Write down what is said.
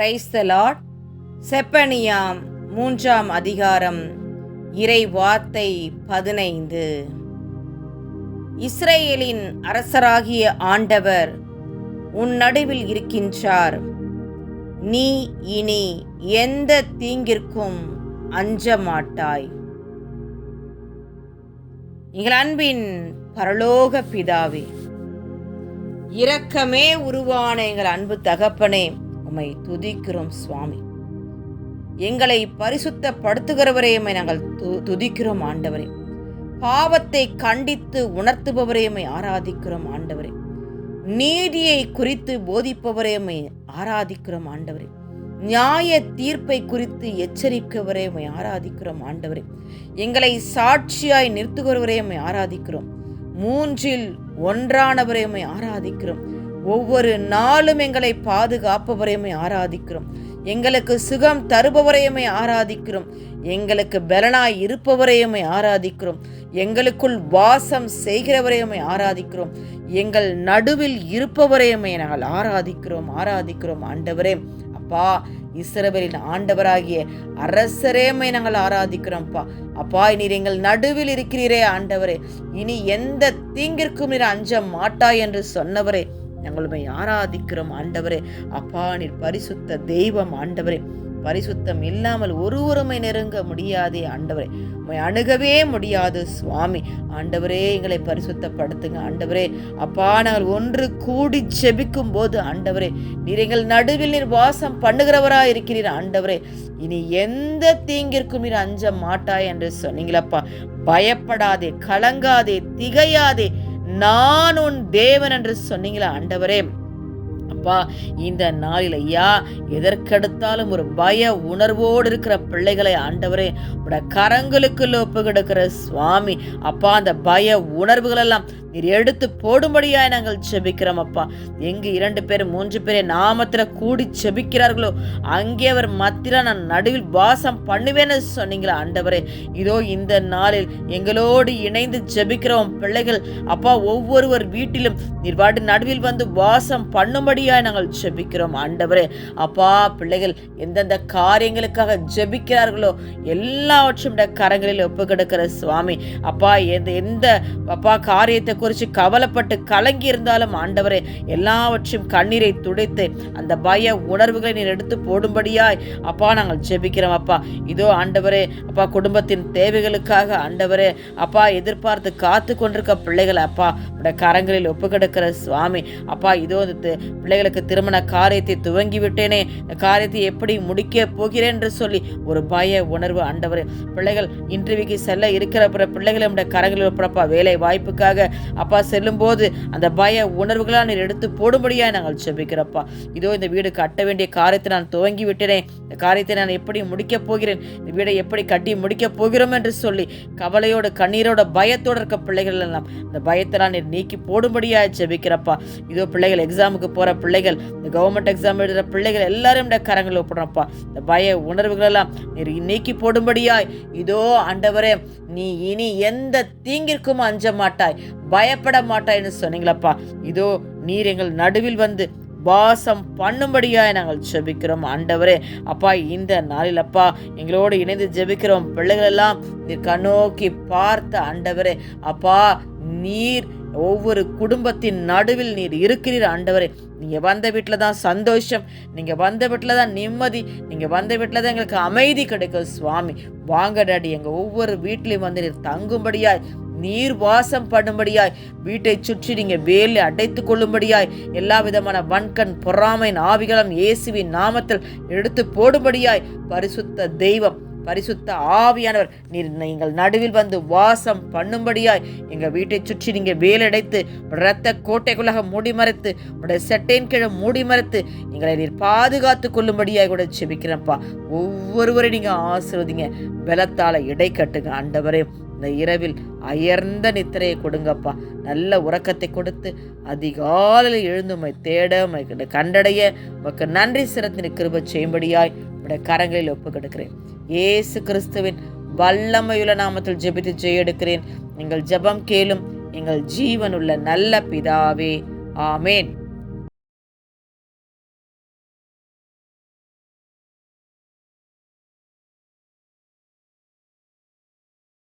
Praise the Lord செப்பனியாம் மூன்றாம் அதிகாரம் இறை வார்த்தை பதினைந்து. இஸ்ரேலின் அரசராகிய ஆண்டவர் உன் நடுவில் இருக்கின்றார். நீ இனி எந்த தீங்கிற்கும் அஞ்ச மாட்டாய் எங்கள் அன்பின் பரலோக பிதாவே இரக்கமே உருவான எங்கள் அன்பு தகப்பனே உம்மை துதிக்கிறோம் சுவாமி. எங்களை பரிசுத்தப்படுத்துகிறவரே உம்மை நாங்கள் து- துதிக்கிறோம் ஆண்டவரே. பாவத்தை கண்டித்து உணர்த்துபவரே உம்மை ஆராதிக்கிறோம் ஆண்டவரே. நீதியை குறித்து போதிப்பவரே உம்மை ஆராதிக்கிறோம் ஆண்டவரே. நியாய தீர்ப்பை குறித்து எச்சரிக்கவரே உம்மை ஆராதிக்கிறோம் ஆண்டவரே. எங்களை சாட்சியாய் நிறுத்துகிறவரே உம்மை ஆராதிக்கிறோம். மூன்றில் ஒன்றானவரை உம்மை ஆராதிக்கிறோம். ஒவ்வொரு நாளும் எங்களை பாதுகாப்பவரையுமே ஆராதிக்கிறோம். எங்களுக்கு சுகம் தருபவரையுமே ஆராதிக்கிறோம். எங்களுக்கு பலனாய் இருப்பவரையுமே ஆராதிக்கிறோம். எங்களுக்குள் வாசம் செய்கிறவரையுமே ஆராதிக்கிறோம். எங்கள் நடுவில் இருப்பவரையுமே நாங்கள் ஆராதிக்கிறோம் ஆராதிக்கிறோம். ஆண்டவரே அப்பா இஸ்ரவேலின் ஆண்டவராகிய அரசரேமை நாங்கள் ஆராதிக்கிறோம்ப்பா அப்பா. நீர் எங்கள் நடுவில் இருக்கிறீரே ஆண்டவரே. இனி எந்த தீங்கிற்கும் நீர் அஞ்ச மாட்டாய் என்று சொன்னவரே. நாங்கள் ஆராதிக்கிறோம் ஆண்டவரே. அப்பா நீர் பரிசுத்த தெய்வம் ஆண்டவரே. பரிசுத்தம் இல்லாமல் ஒருவருமை நெருங்க முடியாதே ஆண்டவரே. உண்மை அணுகவே முடியாது சுவாமி. ஆண்டவரே எங்களை பரிசுத்தப்படுத்துங்க ஆண்டவரே. அப்பா நாங்கள் ஒன்று கூடி செபிக்கும் போது ஆண்டவரே நீர் எங்கள் நடுவில் நீர் வாசம் பண்ணுகிறவரா இருக்கிறீர் ஆண்டவரே. இனி எந்த தீங்கிற்கும் நீர் அஞ்ச மாட்டாய் என்று சொன்னீங்களப்பா. பயப்படாதே கலங்காதே திகையாதே. நான் உன் தேவன் என்று சொன்னீங்களா ஆண்டவரே? அப்பா இந்த நாளில் ஐயா எதற்கெடுத்தாலும் ஒரு பய உணர்வோடு இருக்கிற பிள்ளைகளை ஆண்டவரே உட கரங்களுக்குள்ள ஒப்பு கிடக்கிற சுவாமி. அப்பா அந்த பய உணர்வுகளெல்லாம் நீர் எடுத்து போடும்படியாய் நாங்கள் செபிக்கிறோம் அப்பா. எங்கு இரண்டு பேர் மூன்று பேரை நாமத்துல கூடி செபிக்கிறார்களோ அங்கே அவர் மத்தியில் நான் நடுவில் வாசம் பண்ணுவேன்னு சொன்னீங்களா ஆண்டவரே. இதோ இந்த நாளில் எங்களோடு இணைந்து ஜெபிக்கிறோம் பிள்ளைகள். அப்பா ஒவ்வொருவர் வீட்டிலும் நீர் வாட்டு நடுவில் வந்து வாசம் பண்ணும்படியாய் நாங்கள் ஜெபிக்கிறோம் ஆண்டவரே. அப்பா பிள்ளைகள் எந்தெந்த காரியங்களுக்காக ஜெபிக்கிறார்களோ எல்லாவற்றும் கரங்களில் ஒப்பு கிடக்கிற சுவாமி. அப்பா எந்த எந்த அப்பா காரியத்தை குறித்து கவலைப்பட்டு கலங்கி இருந்தாலும் ஆண்டவரே எல்லாவற்றையும் கண்ணீரை துடைத்து அந்த பய உணர்வுகளை நீர் எடுத்து போடும்படியாய் அப்பா நாங்கள் ஜெபிக்கிறோம் அப்பா. இதோ ஆண்டவரே அப்பா குடும்பத்தின் தேவைகளுக்காக ஆண்டவரே அப்பா எதிர்பார்த்து காத்து கொண்டிருக்க பிள்ளைகளை அப்பா உடைய கரங்களில் ஒப்பு சுவாமி. அப்பா இதோ இந்த பிள்ளைகளுக்கு திருமண காரியத்தை துவங்கி விட்டேனே இந்த காரியத்தை எப்படி முடிக்க போகிறேன் என்று சொல்லி ஒரு பய உணர்வு ஆண்டவரே. பிள்ளைகள் இன்டர்வியூக்கு செல்ல இருக்கிற பிற பிள்ளைகளை நம்முடைய கரங்களில் ஒப்படைப்பா. வேலை வாய்ப்புக்காக அப்பா செல்லும்போது அந்த பய உணர்வுகளாக நீர் எடுத்து போடும்படியாக நாங்கள் செபிக்கிறப்பா. இதோ இந்த வீடு கட்ட வேண்டிய காரியத்தை நான் துவங்கி விட்டேனே இந்த காரியத்தை நான் எப்படி முடிக்கப் போகிறேன்? இந்த வீடை எப்படி கட்டி முடிக்கப் போகிறோம் என்று சொல்லி கவலையோட கண்ணீரோட பயத்தோடு இருக்க பிள்ளைகள் எல்லாம் இந்த பயத்தெல்லாம் நீர் நீக்கி போடும்படியாக செபிக்கிறப்பா. இதோ பிள்ளைகள் எக்ஸாமுக்கு போகிற பிள்ளைகள் இந்த கவர்மெண்ட் எக்ஸாம் எழுதுகிற பிள்ளைகள் எல்லாரும் இந்த கரங்களில் ஒப்புறப்பா இந்த பய உணர்வுகளெல்லாம் நீர் நீக்கி போடும்படியாய் இதோ ஆண்டவரே நீ இனி எந்த தீங்கிற்கும் அஞ்ச மாட்டாய். பயப்பட மாட்டாய்ன்னு சொன்னீங்களப்பா. இதோ நீர் எங்கள் நடுவில் வந்து வாசம் பண்ணும்படியாய் நாங்கள் ஜெபிக்கிறோம் ஆண்டவரே. அப்பா இந்த நாளில் அப்பா எங்களோடு இணைந்து ஜெபிக்கிறோம். பிள்ளைகளெல்லாம் நீர் கண்ணோக்கி பார்த்த ஆண்டவரே. அப்பா நீர் ஒவ்வொரு குடும்பத்தின் நடுவில் நீர் இருக்கிறீர் ஆண்டவரே. நீங்கள் வந்த வீட்டில் தான் சந்தோஷம் நீங்கள் வந்த வீட்டில் தான் நிம்மதி நீங்கள் வந்த வீட்டில் தான் எங்களுக்கு அமைதி கிடைக்கும் சுவாமி. வாங்க டாடி எங்கள் ஒவ்வொரு வீட்லேயும் வந்து நீர் தங்கும்படியாய் நீர் வாசம் பண்ணும்படியாய். வீட்டை சுற்றி நீங்கள் வேலை அடைத்து கொள்ளும்படியாய். எல்லா விதமான வன்கண் பொறாமை ஆவிகளும் இயேசுவின் நாமத்தில் எடுத்து போடும்படியாய் பரிசுத்த தெய்வம் பரிசுத்த ஆவியானவர். நீர் நீங்கள் நடுவில் வந்து வாசம் பண்ணும்படியாய் எங்கள் வீட்டை சுற்றி நீங்கள் வேலடைத்து இரத்த கோட்டைக்குள்ளாக மூடி மறைத்து உடைய செட்டையின் கீழே மூடி மறைத்து எங்களை நீர் பாதுகாத்து கொள்ளும்படியாய் கூட செபிக்கிறேன்ப்பா ஒவ்வொருவரையும் நீங்கள் ஆசிர்வதிங்க. பலத்தால் இடை கட்டுங்க. ஆண்டவரே இந்த இரவில் அயர்ந்த நித்திரையை கொடுங்கப்பா. நல்ல உறக்கத்தை கொடுத்து அதிகாலையில் எழுந்துமை தேட கண்டடைய உமக்கு நன்றி சிறத்தின கிருப செய்யும்படியாய் உடைய கரங்களில் ஒப்பு கிடக்கிறேன் இயேசு கிறிஸ்துவின் வல்லமையுள்ள நாமத்தில் ஜெபித்து ஜெயெடுக்கிறேன். எங்கள் ஜெபம் கேளும் எங்கள் ஜீவனுள்ள நல்ல பிதாவே. ஆமேன்.